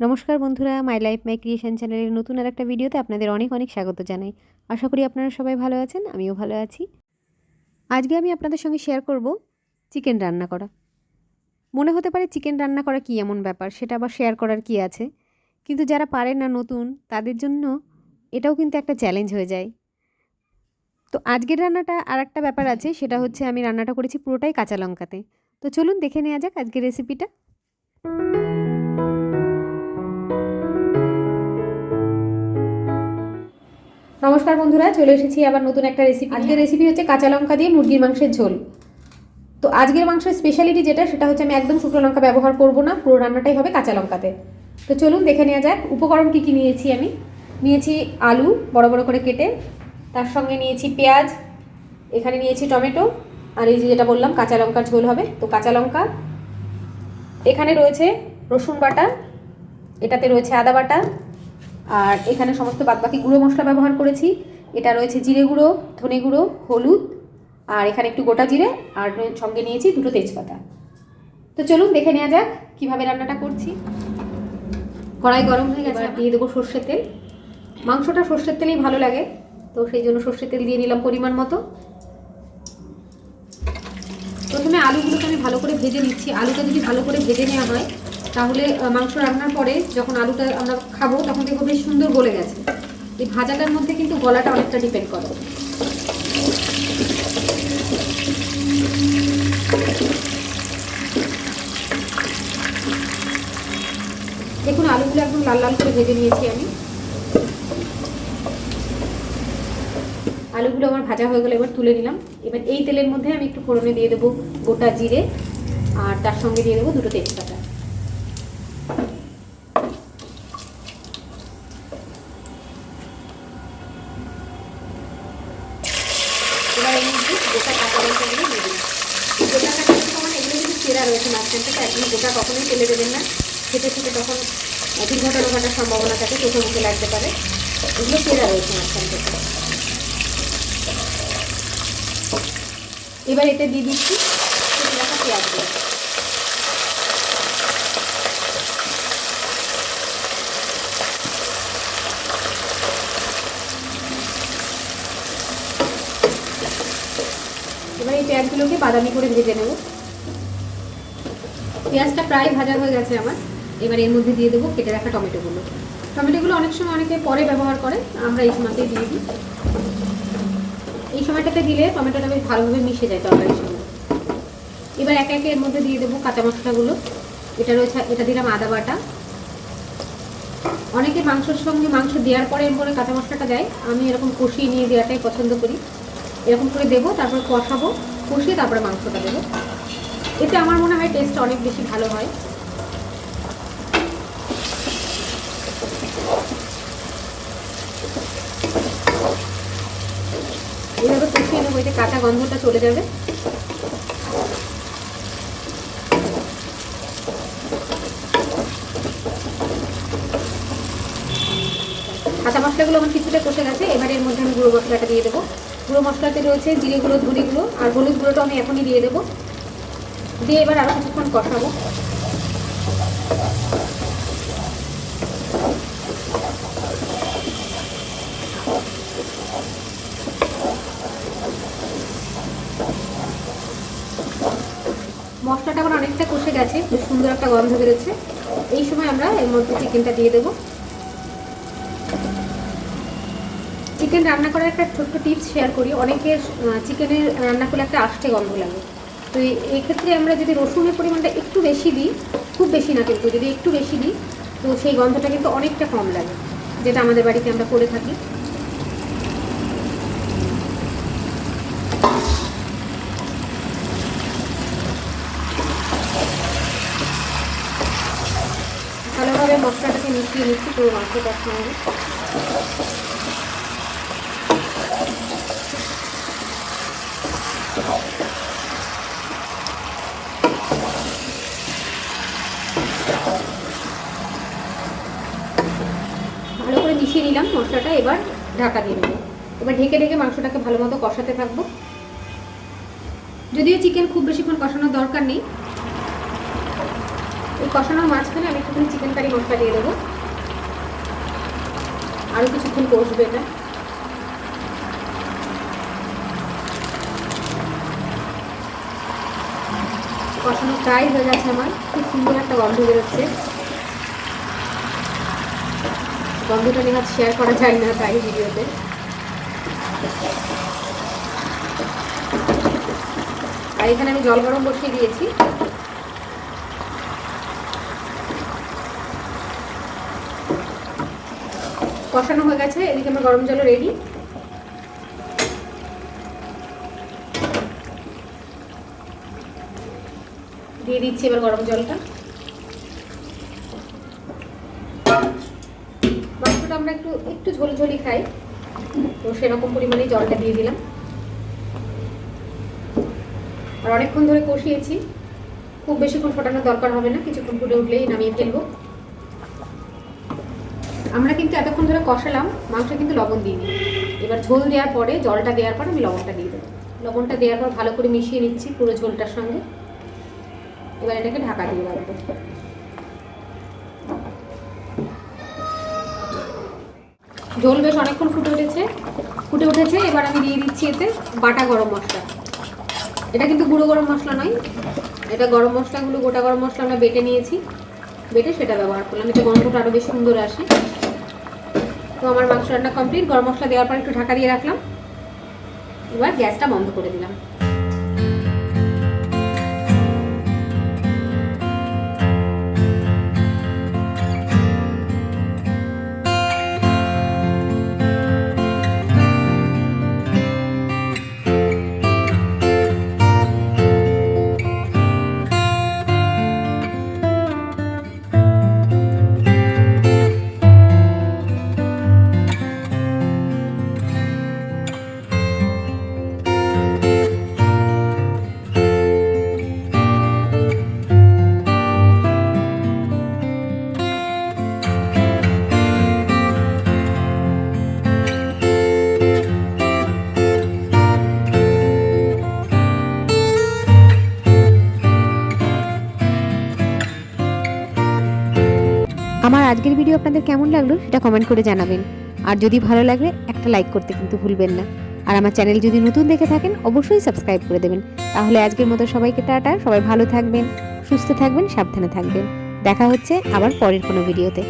নমস্কার বন্ধুরা my life my creation চ্যানেলের নতুন আর একটা ভিডিওতে আপনাদের অনেক অনেক স্বাগত জানাই। আশা করি আপনারা সবাই ভালো আছেন, আমিও ভালো আছি। আজকে আমি আপনাদের সঙ্গে শেয়ার করব চিকেন রান্না করা। মনে হতে পারে চিকেন রান্না করা কী এমন ব্যাপার, সেটা আবার শেয়ার করার কি আছে? কিন্তু যারা পারেন না নতুন, তাদের জন্য এটাও কিন্তু একটা চ্যালেঞ্জ হয়ে যায়। তো আজকের রান্নাটা আর একটা ব্যাপার আছে, সেটা হচ্ছে আমি রান্নাটা করেছি পুরোটাই কাঁচা লঙ্কাতে। তো চলুন দেখে নেওয়া যাক আজকের রেসিপিটা নমস্কার বন্ধুরা চলে এসেছি আবার নতুন একটা রেসিপি আজকের রেসিপি হচ্ছে কাঁচা লঙ্কা দিয়ে মুরগির মাংসের ঝোল। তো আজকের মাংসের স্পেশালিটি যেটা সেটা হচ্ছে আমি একদম শুকনো লঙ্কা ব্যবহার করব না পুরো রান্নাটাই হবে কাঁচা লঙ্কাতে। তো চলুন দেখে নেওয়া যাক উপকরণ কী কী নিয়েছি আমি। নিয়েছি আলু বড় বড় করে কেটে তার সঙ্গে নিয়েছি পেঁয়াজ এখানে নিয়েছি টমেটো আর এই যে যেটা বললাম কাঁচা লঙ্কার ঝোল হবে। তো কাঁচা লঙ্কা এখানে রয়েছে রসুন বাটা এটাতে রয়েছে আদা বাটা আর এখানে সমস্ত বাদবাকি গুঁড়ো মশলা ব্যবহার করেছি। এটা রয়েছে জিরে গুঁড়ো ধনে গুঁড়ো হলুদ আর এখানে একটু গোটা জিরে আর সঙ্গে নিয়েছি দুটো তেজপাতা। তো চলুন দেখে নেওয়া যাক কীভাবে রান্নাটা করছি। কড়াই গরম হয়ে গেছে দিয়ে দেবো সর্ষের তেল। মাংসটা সর্ষের তেলেই ভালো লাগে তো সেই জন্য সর্ষের তেল দিয়ে নিলাম পরিমাণ মতো। প্রথমে আলুগুলোকে আমি ভালো করে ভেজে নিচ্ছি। আলুটা যদি ভালো করে ভেজে নেওয়া হয় তাহলে মাংস রান্নার পরে যখন আলুটা আমরা খাব, তখন দেখব বেশ সুন্দর গলে গেছে। এই ভাজাটার মধ্যে কিন্তু গলাটা অনেকটা ডিপেন্ড করে। দেখুন, আলুগুলো একদম লাল লাল করে ভেজে নিয়েছি আমি। আলুগুলো আমার ভাজা হয়ে গেলে এবার তুলে নিলাম। এবার এই তেলের মধ্যে আমি একটু ফোড়নে দিয়ে দেবো গোটা জিরে, আর তার সঙ্গে দিয়ে দেবো দুটো তেজপাতা। এবার দিয়ে এগুলো কিন্তু চেরা রয়েছে, মাঝখান থেকে গোটা কখনোই তেলে দেবেন না। খেতে খেতে তখন দুর্ঘটনা ঘটার সম্ভাবনা থাকে, চোখে লাগতে পারে। এগুলো চেরা রয়েছে মাঝখান এবার এতে দিয়ে দিচ্ছি রাখা পেঁয়াজগুলো এবার এই পেঁয়াজগুলোকে বাদামি করে ভেজে নেব। পেঁয়াজটা প্রায় ভাজা হয়ে গেছে আমার। এবার এর মধ্যে দিয়ে দেবো কেটে রাখা টমেটোগুলো। টমেটোগুলো অনেক সময় অনেকে পরে ব্যবহার করে, আমরা এই সময়তেই দিয়ে দিই। এই সময়টাতে দিলে টমেটোটা বেশ ভালোভাবে মিশে যায় তরকারির সঙ্গে। এবার একে একে এর মধ্যে দিয়ে দেবো কাঁচা মশলাগুলো। এটা রয়েছে, এটা দিলাম আদা বাটা। অনেকে মাংসের সঙ্গে মাংস দেওয়ার পরে এরপরে কাঁচা মশলাটা দেয়। আমি এরকম কষিয়ে নিয়ে দেওয়াটাই পছন্দ করি। এরকম করে দেবো, তারপর কষাবো। কষিয়ে তারপরে মাংসটা দেবো। এতে আমার মনে হয় টেস্ট অনেক বেশি ভালো হয়। এইভাবে কষিয়ে নেব, এতে কাঁচা গন্ধটা চলে যাবে। কাঁচা মশলাগুলো আমার কিছুটা কষে গেছে, এবার এর মধ্যে আমি গুঁড়ো মশলাটা দিয়ে দেবো। গুঁড়ো মশলাতে রয়েছে জিরে গুঁড়ো, ধনে গুঁড়ো আর হলুদ গুঁড়োটা আমি এখনই দিয়ে দেবো। দিয়ে এবার আরও কিছুক্ষণ কষাবো। মশলাটা এখন অনেকটা কষে গেছে সুন্দর একটা গন্ধ বেরোচ্ছে। এই সময় আমরা এর মধ্যে চিকেনটা দিয়ে দেবো। চিকেন রান্না করার একটা ছোট্ট টিপস শেয়ার করি। অনেকে চিকেনের রান্না করলে একটা আষ্টে গন্ধ লাগে। তো এই- এই ক্ষেত্রে আমরা যদি রসুনের পরিমাণটা একটু বেশি দিই, খুব বেশি না কিন্তু যদি একটু বেশি দিই, তো সেই গন্ধটা কিন্তু অনেকটা কম লাগে, যেটা আমাদের বাড়িতে আমরা করে থাকি। ভালোভাবে মশলাটাকে মিশিয়ে নিচ্ছি পুরো মাংসটার সঙ্গে ভালো করে মিশিয়ে নিলাম মশলাটা এবার ঢাকা দিয়ে দেবো। এবার ঢেকে ঢেকে মাংসটাকে ভালো মতো কষাতে থাকব। যদিও চিকেন খুব বেশিক্ষণ কষানোর দরকার নেই। এই কষানোর মাঝখানে আমি একটুখানি চিকেন কারি মশলা দিয়ে দেবো। আরও কিছুক্ষণ কষবে এটা। কষানো প্রায় হয়ে গেছে আমার। খুব সুন্দর একটা গন্ধ বেরোচ্ছে। গন্ধটা নিয়ে শেয়ার করা যায় না তাই ভিডিওতে। আর এখানে আমি জল গরম বসিয়ে দিয়েছি। কষানো হয়ে গেছে, এদিকে আমার গরম জলও রেডি দিয়ে দিচ্ছি এবার গরম জলটা। আমরা একটু একটু ঝোলঝোলি খাই। তো সেরকম পরিমাণেই জলটা দিয়ে দিলাম। আর অনেকক্ষণ ধরে কষিয়েছি। খুব বেশিক্ষণ ফোটানোর দরকার হবে না, কিছুক্ষণ ফুটে উঠলেই নামিয়ে ফেলব। আমরা কিন্তু এতক্ষণ ধরে কষালাম, মাংস কিন্তু লবণ দিইনি। এবার ঝোল দেওয়ার পরে, জলটা দেওয়ার পর আমি লবণটা দিয়ে দেবো। লবণটা দেওয়ার পর ভালো করে মিশিয়ে নিচ্ছি পুরো ঝোলটার সঙ্গে। এবার এটাকে ঢাকা দিয়ে রাখব। ঝোল বেশ অনেকক্ষণ ফুটে উঠেছে। ফুটে উঠেছে, এবার আমি দিয়ে দিচ্ছি এতে বাটা গরম মশলা। এটা কিন্তু গুঁড়ো গরম মশলা নয়। এটা গরম মশলাগুলো গোটা গরম মশলা আমরা বেটে নিয়েছি। বেটে সেটা ব্যবহার করলাম। এতে গন্ধটা আরও বেশ সুন্দর আসে। তো আমার মাংস রান্না কমপ্লিট। গরম মশলা দেওয়ার পর একটু ঢাকা দিয়ে রাখলাম। এবার গ্যাসটা বন্ধ করে দিলাম। ভিডিও আপনাদের কেমন লাগল সেটা কমেন্ট করে জানাবেন। আর যদি ভালো লাগলে একটা লাইক করতে কিন্তু ভুলবেন না। আর আমার চ্যানেল যদি নতুন দেখে থাকেন, অবশ্যই সাবস্ক্রাইব করে দেবেন। তাহলে আজকের মতো সবাইকে টাটা, সবাই ভালো থাকবেন, সুস্থ থাকবেন, সাবধানে থাকবেন। দেখা হচ্ছে আবার পরের কোনো ভিডিওতে